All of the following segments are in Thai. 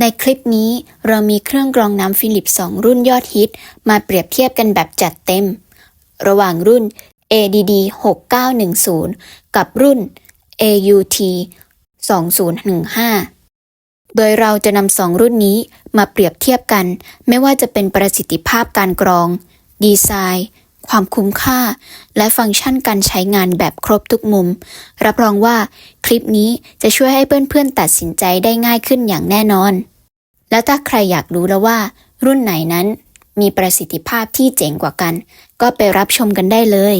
ในคลิปนี้เรามีเครื่องกรองน้ำฟิลิป 2 รุ่นยอดฮิต มาเปรียบเทียบกันแบบจัดเต็ม ระหว่างรุ่น ADD 6910 กับรุ่น AUT 2015 โดยเราจะนำสองรุ่นนี้มาเปรียบเทียบกัน ไม่ว่าจะเป็นประสิทธิภาพการกรอง ดีไซน์ ความคุ้มค่า และฟังก์ชันการใช้งานแบบครบทุกมุม รับรองว่าคลิปนี้จะช่วยให้เพื่อนๆตัดสินใจได้ง่ายขึ้นอย่างแน่นอน แล้วถ้าใครอยากรู้แล้วว่า รุ่นไหนนั้นมีประสิทธิภาพที่เจ๋งกว่ากัน ก็ไปรับชมกันได้เลย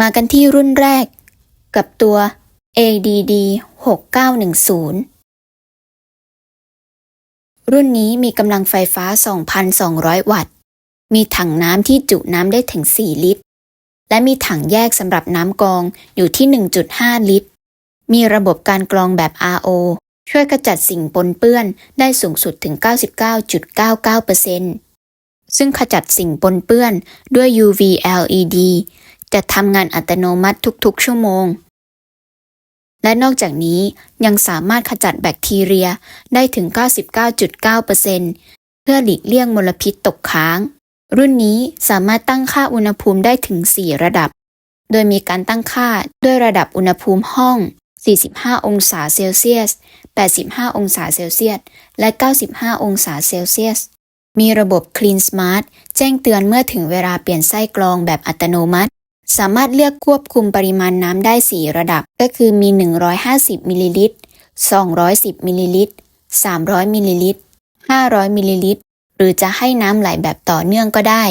มากันที่รุ่นแรก กับตัว ADD 6910รุ่นนี้มีกำลังไฟฟ้า 2,200 วัตต์ มีถังน้ำที่จุน้ำได้ถึง 4 ลิตร และมีถังแยกสำหรับน้ำกรองอยู่ที่ 1.5 ลิตร มีระบบการกรองแบบ RO ช่วยขจัดสิ่งปนเปื้อนได้สูงสุดถึง 99.99%ซึ่งขจัดสิ่งปนเปื้อนด้วย UV LED จะทำงานอัตโนมัติทุกๆ ชั่วโมง และนอกจากนี้ยังสามารถขจัดแบคทีเรียได้ถึง 99.9%เพื่อหลีกเลี่ยงมลพิษตกค้าง รุ่นนี้สามารถตั้งค่าอุณหภูมิได้ถึง 4 ระดับ โดยมีการตั้งค่าด้วยระดับอุณหภูมิห้อง 45 องศาเซลเซียส 85 องศาเซลเซียส และ 95 องศาเซลเซียส มีระบบ Clean Smart แจ้งเตือนเมื่อถึงเวลาเปลี่ยนไส้กรองแบบอัตโนมัติ สามารถเลือกควบคุมปริมาณน้ำได้ 4 ระดับ ก็คือมี 150 มิลลิลิตร 210 มิลลิลิตร 300 มิลลิลิตร 500 มิลลิลิตร หรือจะให้น้ำไหลแบบต่อเนื่องก็ได้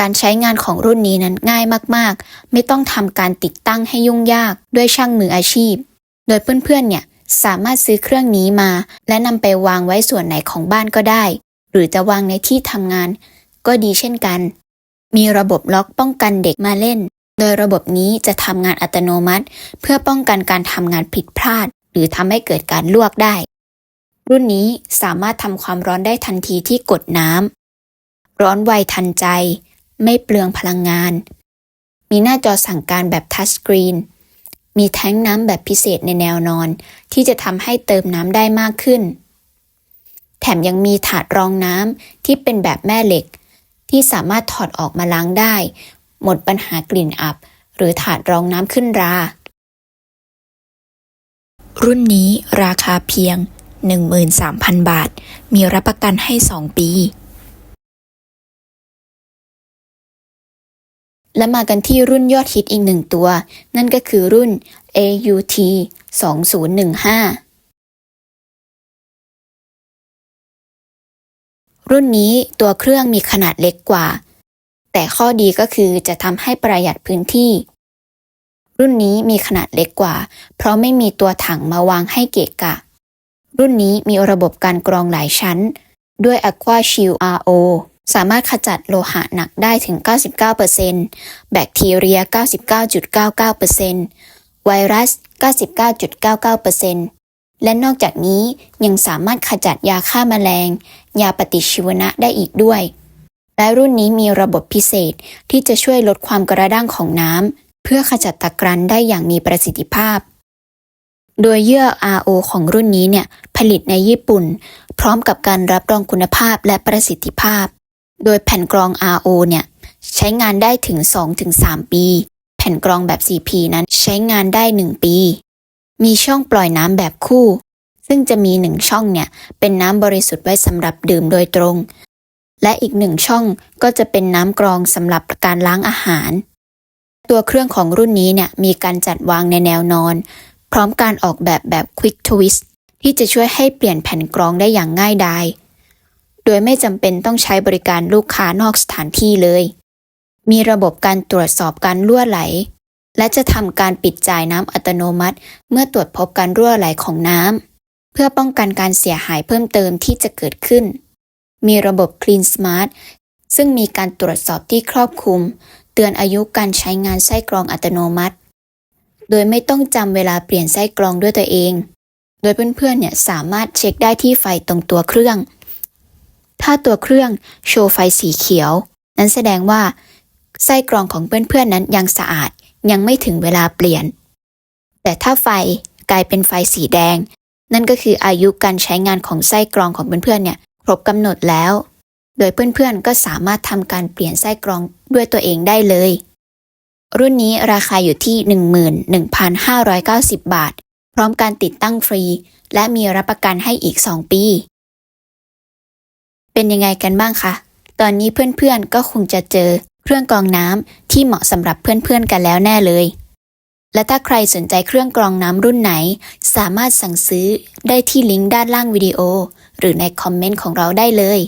การใช้งานของรุ่นนี้นั้นง่ายมากๆ ไม่ต้องทำการติดตั้งให้ยุ่งยากด้วยช่างมืออาชีพ โดยเพื่อนๆเนี่ยสามารถซื้อเครื่องนี้มา และนำไปวางไว้ส่วนไหนของบ้านก็ได้ หรือจะวางในที่ทำงาน ก็ดีเช่นกัน มีระบบล็อกป้องกันเด็กมาเล่น โดยระบบนี้จะทำงานอัตโนมัติ เพื่อป้องกันการทำงานผิดพลาด หรือทำให้เกิดการลวกได้ รุ่นนี้สามารถทำความร้อนได้ทันทีที่กดน้ำ ร้อนไวทันใจ ไม่เปลืองพลังงาน มีหน้าจอสั่งการแบบทัชสกรีน มีแท้งน้ำแบบพิเศษในแนวนอน ที่จะทำให้เติมน้ำได้มากขึ้น แถมยังมีถาดรองน้ำที่เป็นแบบแม่เหล็ก ที่สามารถถอดออกมาล้างได้ หมดปัญหากลิ่นอับ หรือถาดรองน้ำขึ้นรา รุ่นนี้ราคาเพียง 13,000 บาท มีรับประกันให้ 2 ปี และมากันที่รุ่นยอดฮิตอีกหนึ่งตัว นั่นก็คือรุ่น AUT 2015รุ่นนี้ตัวเครื่องมีขนาดเล็กกว่า แต่ข้อดีก็คือจะทำให้ประหยัดพื้นที่ รุ่นนี้มีขนาดเล็กกว่า เพราะไม่มีตัวถังมาวางให้เกะกะ รุ่นนี้มีระบบการกรองหลายชั้น ด้วย Aqua Shield RO สามารถขจัดโลหะหนักได้ถึง 99%แบคทีเรีย 99.99%ไวรัส 99.99%และนอกจากนี้ยังสามารถขจัดยาฆ่าแมลง ยาปฏิชีวนะได้อีกด้วย และรุ่นนี้มีระบบพิเศษที่จะช่วยลดความกระด้างของน้ำเพื่อขจัดตะกรันได้อย่างมีประสิทธิภาพ โดยเยื่อ RO ของรุ่นนี้เนี่ยผลิตในญี่ปุ่น พร้อมกับการรับรองคุณภาพและประสิทธิภาพ โดยแผ่นกรอง RO เนี่ยใช้งานได้ถึง 2-3 ปี แผ่นกรองแบบ CP นั้นใช้งานได้ 1 ปี มีช่องปล่อยน้ำแบบคู่ ซึ่งจะมีหนึ่งช่องเนี่ยเป็นน้ำบริสุทธิ์ไว้สำหรับดื่มโดยตรง และอีกหนึ่งช่องก็จะเป็นน้ำกรองสำหรับการล้างอาหาร ตัวเครื่องของรุ่นนี้เนี่ยมีการจัดวางในแนวนอน พร้อมการออกแบบแบบ Quick Twist ที่จะช่วยให้เปลี่ยนแผ่นกรองได้อย่างง่ายดาย โดยไม่จำเป็นต้องใช้บริการลูกค้านอกสถานที่เลย มีระบบการตรวจสอบการรั่วไหล และจะทำการปิดจ่ายน้ำอัตโนมัติ เมื่อตรวจพบการรั่วไหลของน้ำ เพื่อป้องกันการเสียหายเพิ่มเติมที่จะเกิดขึ้น มีระบบ Clean Smart ซึ่งมีการตรวจสอบที่ครอบคลุม เตือนอายุการใช้งานไส้กรองอัตโนมัติ โดยไม่ต้องจำเวลาเปลี่ยนไส้กรองด้วยตัวเอง โดยเพื่อนๆเนี่ยสามารถเช็คได้ที่ไฟตรงตัวเครื่อง ถ้าตัวเครื่องโชว์ไฟสีเขียว นั้นแสดงว่า ไส้กรองของเพื่อนๆนั้นยังสะอาดยังไม่ถึงเวลาเปลี่ยน แต่ถ้าไฟกลายเป็นไฟสีแดง นั่นก็คืออายุการใช้งานของไส้กรองของเพื่อนๆเนี่ยครบกำหนดแล้ว โดยเพื่อนๆก็สามารถทำการเปลี่ยนไส้กรองด้วยตัวเองได้เลย รุ่นนี้ราคาอยู่ที่ 11,590 บาท พร้อมการติดตั้งฟรี และมีรับประกันให้อีก 2 ปี เป็นยังไงกันบ้างคะ ตอนนี้เพื่อนๆก็คงจะเจอเครื่องกรองน้ำที่เหมาะสำหรับเพื่อนๆกันแล้วแน่เลย และถ้าใครสนใจเครื่องกรองน้ำรุ่นไหน สามารถสั่งซื้อได้ที่ลิงก์ด้านล่างวิดีโอ หรือในคอมเมนต์ของเราได้เลย